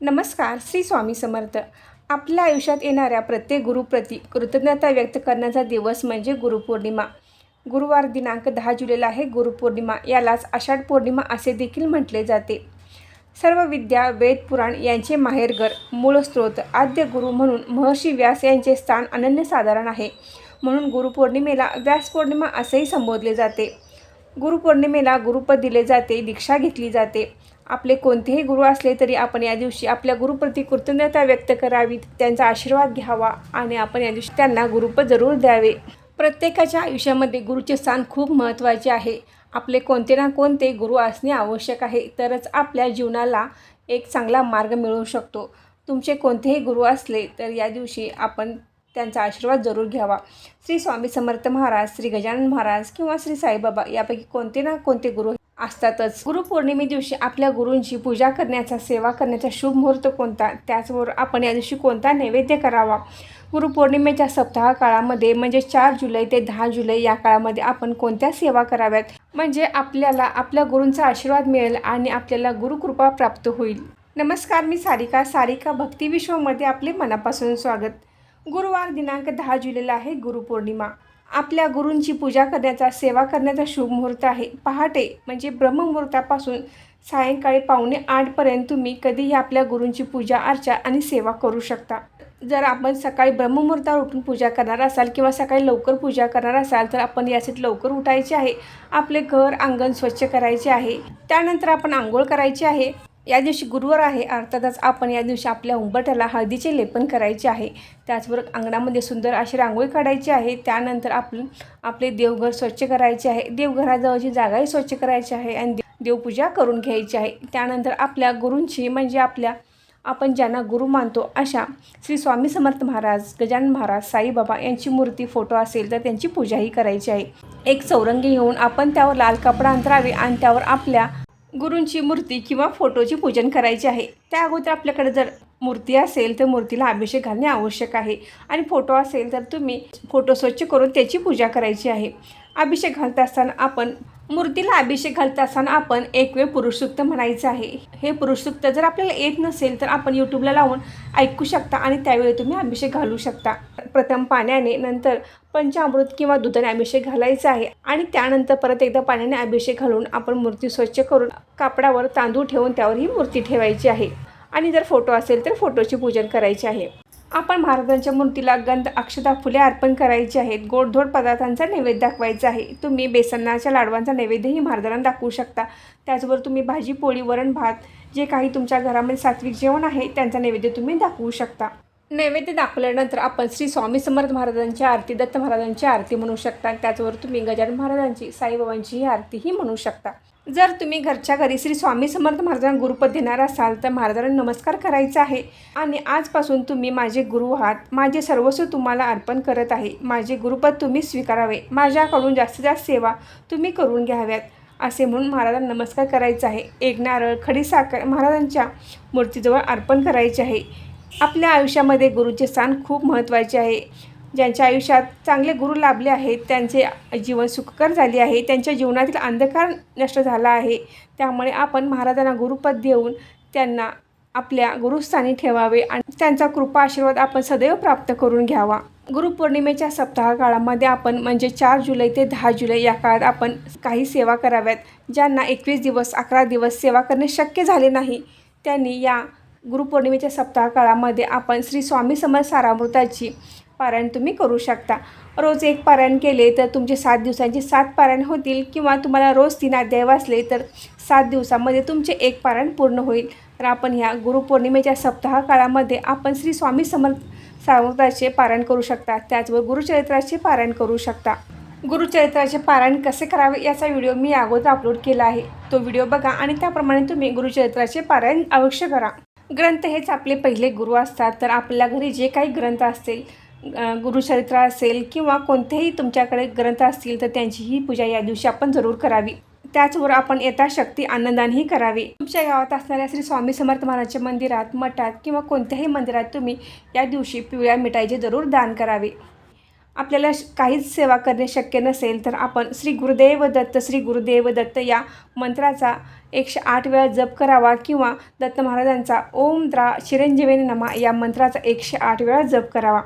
नमस्कार श्री स्वामी समर्थ. आपल्या आयुष्यात येणाऱ्या प्रत्येक गुरुप्रती कृतज्ञता व्यक्त करण्याचा दिवस म्हणजे गुरुपौर्णिमा. गुरुवार दिनांक दहा जुलैला आहे गुरुपौर्णिमा. यालाच आषाढ पौर्णिमा असे देखील म्हटले जाते. सर्व विद्या वेद पुराण यांचे माहेरघर मूळ स्रोत आद्य गुरु म्हणून महर्षी व्यास यांचे स्थान अनन्यसाधारण आहे. म्हणून गुरुपौर्णिमेला व्यासपौर्णिमा असेही संबोधले जाते. गुरुपौर्णिमेला गुरुपद दिले जाते दीक्षा घेतली जाते. आपले कोणतेही गुरु असले तरी आपण या दिवशी आपल्या गुरुप्रती कृतज्ञता व्यक्त करावी त्यांचा आशीर्वाद घ्यावा आणि आपण या दिवशी त्यांना गुरुपद जरूर द्यावे. प्रत्येकाच्या आयुष्यामध्ये गुरुचे स्थान खूप महत्त्वाचे आहे. आपले कोणते ना कोणते गुरु असणे आवश्यक आहे तरच आपल्या जीवनाला एक चांगला मार्ग मिळू शकतो. तुमचे कोणतेही गुरु असले तर या दिवशी आपण त्यांचा आशीर्वाद जरूर घ्यावा. श्री स्वामी समर्थ महाराज श्री गजानन महाराज किंवा श्री साईबाबा यापैकी कोणते ना कोणते गुरु असतातच. गुरुपौर्णिमे दिवशी आपल्या गुरूंची पूजा करण्याचा सेवा करण्याचा शुभ मुहूर्त कोणता? त्याचबरोबर आपण या दिवशी कोणता नैवेद्य करावा? गुरुपौर्णिमेच्या सप्ताह काळामध्ये म्हणजे चार जुलै ते दहा जुलै या काळामध्ये आपण कोणत्या सेवा कराव्यात? म्हणजे आपल्याला आपल्या गुरूंचा आशीर्वाद मिळेल आणि आपल्याला गुरुकृपा प्राप्त होईल. नमस्कार मी सारिका. सारिका भक्ती विश्वमध्ये आपले मनापासून स्वागत. गुरुवार दिनांक दहा जुलैला आहे गुरुपौर्णिमा. आपल्या गुरूंची पूजा करण्याचा सेवा करण्याचा शुभ मुहूर्त आहे. पहाटे म्हणजे ब्रह्ममुहूर्तापासून सायंकाळी पावणे आठपर्यंत तुम्ही कधीही आपल्या गुरूंची पूजा अर्चा आणि सेवा करू शकता. जर आपण सकाळी ब्रह्ममुहूर्तावर उठून पूजा करणार असाल किंवा सकाळी लवकर पूजा करणार असाल तर आपण यासाठी लवकर उठायचे आहे. आपले घर अंगण स्वच्छ करायचे आहे. त्यानंतर आपण आंघोळ करायची आहे. या दिवशी गुरुवार आहे. अर्थातच आपण या दिवशी आपल्या उंबरठ्याला हळदीचे लेपन करायचे आहे. त्याचबरोबर अंगणामध्ये सुंदर अशी रांगोळी काढायची आहे. त्यानंतर आपण आपले देवघर स्वच्छ करायचे आहे. देवघराजवळची जागाही स्वच्छ करायची आहे आणि देवपूजा करून घ्यायची आहे. त्यानंतर आपल्या गुरूंची म्हणजे आपल्या आपण ज्यांना गुरु मानतो अशा श्री स्वामी समर्थ महाराज गजानन महाराज साईबाबा यांची मूर्ती फोटो असेल तर त्यांची पूजाही करायची आहे. एक चौरंगी घेऊन आपण त्यावर लाल कपडा अंतरावे आणि त्यावर आपल्या गुरूंची मूर्ती किंवा फोटोची पूजन करायचे आहे. त्या अगोदर आपल्याकडे जर मूर्ती असेल तर मूर्तीला अभिषेक घालणे आवश्यक आहे. आणि फोटो असेल तर तुम्ही फोटो स्वच्छ करून त्याची पूजा करायची आहे. अभिषेक घालत असताना आपण मूर्तीला अभिषेक घालत असताना आपण एकवे पुरुषसूक्त म्हणायचं आहे. हे पुरुषसूक्त जर आपल्याला येत नसेल तर आपण यूट्यूबला लावून ऐकू शकता आणि त्यावेळी तुम्ही अभिषेक घालू शकता. प्रथम पाण्याने नंतर पंचामृत किंवा दुधाने अभिषेक घालायचा आहे आणि त्यानंतर परत एकदा पाण्याने अभिषेक घालून आपण मूर्ती स्वच्छ करून कापडावर तांदूळ ठेवून त्यावर ही मूर्ती ठेवायची आहे. आणि जर फोटो असेल तर फोटोची पूजन करायची आहे. आपण महाराजांच्या मूर्तीला गंध अक्षता फुले अर्पण करायची आहेत. गोडधोड पदार्थांचा नैवेद्य दाखवायचा आहे. तुम्ही बेसनाच्या लाडवांचा नैवेद्यही महाराजांना दाखवू शकता. त्याचबरोबर तुम्ही भाजी पोळी वरण भात जे काही तुमच्या घरामध्ये सात्विक जेवण आहे त्यांचा नैवेद्य तुम्ही दाखवू शकता. नैवेद्य दाखवल्यानंतर आपण श्री स्वामी समर्थ महाराजांची आरती दत्त महाराजांची आरती म्हणू शकता. त्याचबरोबर तुम्ही गजानन महाराजांची साईबाबांची ही आरतीही म्हणू शकता. जर तुम्ही घरच्या घरी श्री स्वामी समर्थ महाराजांना गुरुपद देणार असाल तर महाराजांना नमस्कार करायचा आहे. आणि आजपासून तुम्ही माझे गुरु आहात. माझे सर्वस्व तुम्हाला अर्पण करत आहे. माझे गुरुपद तुम्ही स्वीकारावे. माझ्याकडून जास्तीत जास्त सेवा तुम्ही करून घ्याव्यात असे म्हणून महाराजांना नमस्कार करायचा आहे. एक नारळ खडी साखर महाराजांच्या मूर्तीजवळ अर्पण करायचे आहे. आपल्या आयुष्यामध्ये गुरुचे स्थान खूप महत्त्वाचे आहे. ज्यांच्या आयुष्यात चांगले गुरु लाभले आहेत त्यांचे जीवन सुखकर झाले आहे त्यांच्या जीवनातील अंधकार नष्ट झाला आहे. त्यामुळे आपण महाराजांना गुरुपद देऊन त्यांना आपल्या गुरुस्थानी ठेवावे आणि त्यांचा कृपा आशीर्वाद आपण सदैव प्राप्त करून घ्यावा. गुरुपौर्णिमेच्या सप्ताह काळामध्ये आपण म्हणजे चार जुलै ते दहा जुलै या काळात आपण काही सेवा कराव्यात ज्यांना एकवीस दिवस अकरा दिवस सेवा करणे शक्य झाले नाही. त्यांनी या गुरुपौर्णिमेच्या सप्ताह काळामध्ये आपण श्री स्वामी समर्थ सारामृताची पारायण तुम्ही करू शकता. रोज एक पारायण केले तर तुमचे सात दिवसांचे सात पारायण होतील किंवा तुम्हाला रोज तीन अध्याय वाचले तर सात दिवसामध्ये तुमचे एक पारायण पूर्ण होईल. तर आपण ह्या गुरुपौर्णिमेच्या सप्ताह काळामध्ये आपण श्री स्वामी समर्थ सावंताचे पारायण करू शकता. त्याचबरोबर गुरुचरित्राचे पारायण करू शकता. गुरुचरित्राचे पारायण कसे करावे याचा व्हिडिओ मी अगोदर अपलोड केला आहे. तो व्हिडिओ बघा आणि त्याप्रमाणे तुम्ही गुरुचरित्राचे पारायण अवश्य करा. ग्रंथ हेच आपले पहिले गुरु असतात. तर आपल्या घरी जे काही ग्रंथ असतील गुरुचरित्र असेल किंवा कोणतेही तुमच्याकडे ग्रंथ असतील तर त्यांचीही पूजा या दिवशी आपण जरूर करावी. त्याचबरोबर आपण यथाशक्ती आनंदानेही करावी. तुमच्या गावात असणाऱ्या श्री स्वामी समर्थ महाराजच्या मंदिरात मठात किंवा कोणत्याही मंदिरात तुम्ही या दिवशी पिवळ्या मिठाईचे जरूर दान करावे. आपल्याला श- काहीच सेवा करणे शक्य नसेल तर आपण श्री गुरुदेव दत्त श्री गुरुदेव दत्त या मंत्राचा एकशे आठ वेळा जप करावा किंवा दत्त महाराजांचा ओम द्रा चिरंजीवेने नमा या मंत्राचा एकशे आठ वेळा जप करावा.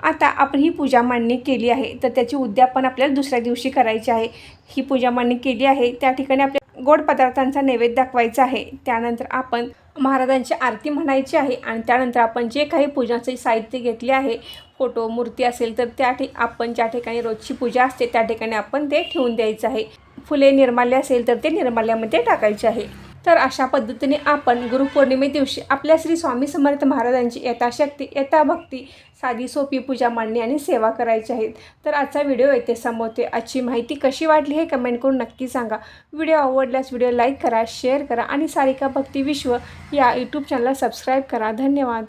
आता आपण ही पूजा मांडणी केली आहे तर त्याची उद्यापन आपल्याला दुसऱ्या दिवशी करायची आहे. ही पूजा मांडणी केली आहे त्या ठिकाणी आपल्या गोड पदार्थांचा नैवेद्य दाखवायचा आहे. त्यानंतर आपण महाराजांची आरती म्हणायची आहे आणि त्यानंतर आपण जे काही पूजाचे साहित्य घेतले आहे फोटो मूर्ती असेल तर त्या ठिक आपण ज्या ठिकाणी रोजची पूजा असते त्या ठिकाणी आपण ते ठेवून द्यायचं आहे. फुले निर्माल्य असेल तर ते निर्माल्यामध्ये टाकायचे आहे. तर अशा पद्धतीने आपण गुरुपौर्णिमे दिवशी आपल्या श्री स्वामी समर्थ महाराजांची यथाशक्ती यथाभक्ती साधी सोपी पूजा मांडणे आणि सेवा करायची आहेत तर आजचा व्हिडिओ येथे संपवते. आजची माहिती कशी वाटली हे कमेंट करून नक्की सांगा. व्हिडिओ आवडल्यास व्हिडिओ लाईक करा शेअर करा आणि सारिका भक्ती विश्व या यूट्यूब चॅनलला सबस्क्राईब करा. धन्यवाद.